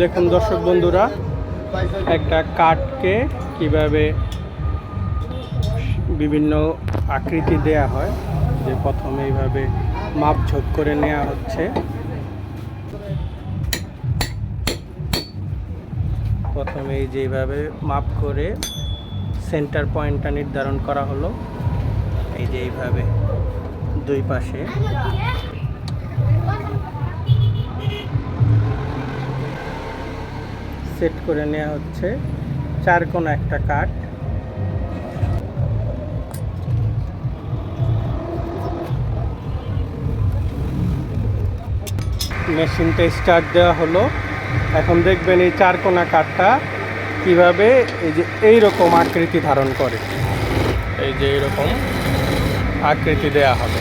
দেখুন দর্শক বন্ধুরা, একটা কাঠকে কীভাবে বিভিন্ন আকৃতি দেয়া হয়, যে প্রথমে এইভাবে মাপ ঝোঁক করে নেওয়া হচ্ছে। প্রথমে যেভাবে মাপ করে সেন্টার পয়েন্টটা নির্ধারণ করা হলো। এই যে এইভাবে দুই পাশে। সেট করে নেওয়া হচ্ছে। চার কোনা একটা কাঠ। মেশিনটা স্টার্ট দেওয়া হলো। এখন দেখবেন এই চার কোনা কাঠটা কীভাবে এই যে এই রকম আকৃতি ধারণ করে। এই যে এইরকম আকৃতি দেয়া হবে।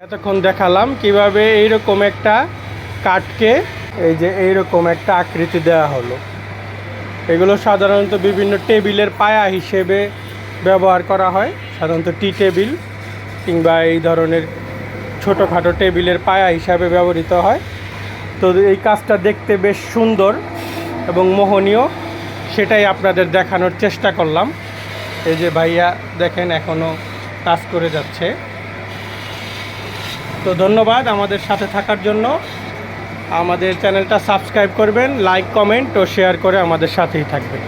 এতক্ষণ দেখালাম কীভাবে এইরকম একটা কাঠকে এই যে এইরকম একটা আকৃতি দেওয়া হলো। এগুলো সাধারণত বিভিন্ন টেবিলের পায়া হিসেবে ব্যবহার করা হয়, সাধারণত টি টেবিল কিংবা এই ধরনের ছোটোখাটো টেবিলের পায়া হিসাবে ব্যবহৃত হয়। তো এই কাজটা দেখতে বেশ সুন্দর এবং মোহনীয়, সেটাই আপনাদের দেখানোর চেষ্টা করলাম। এই যে ভাইয়া দেখেন এখনও কাজ করে যাচ্ছে। তো ধন্যবাদ আমাদের সাথে থাকার জন্য। আমাদের চ্যানেলটা সাবস্ক্রাইব করবেন, লাইক, কমেন্ট ও শেয়ার করে আমাদের সাথেই থাকবেন।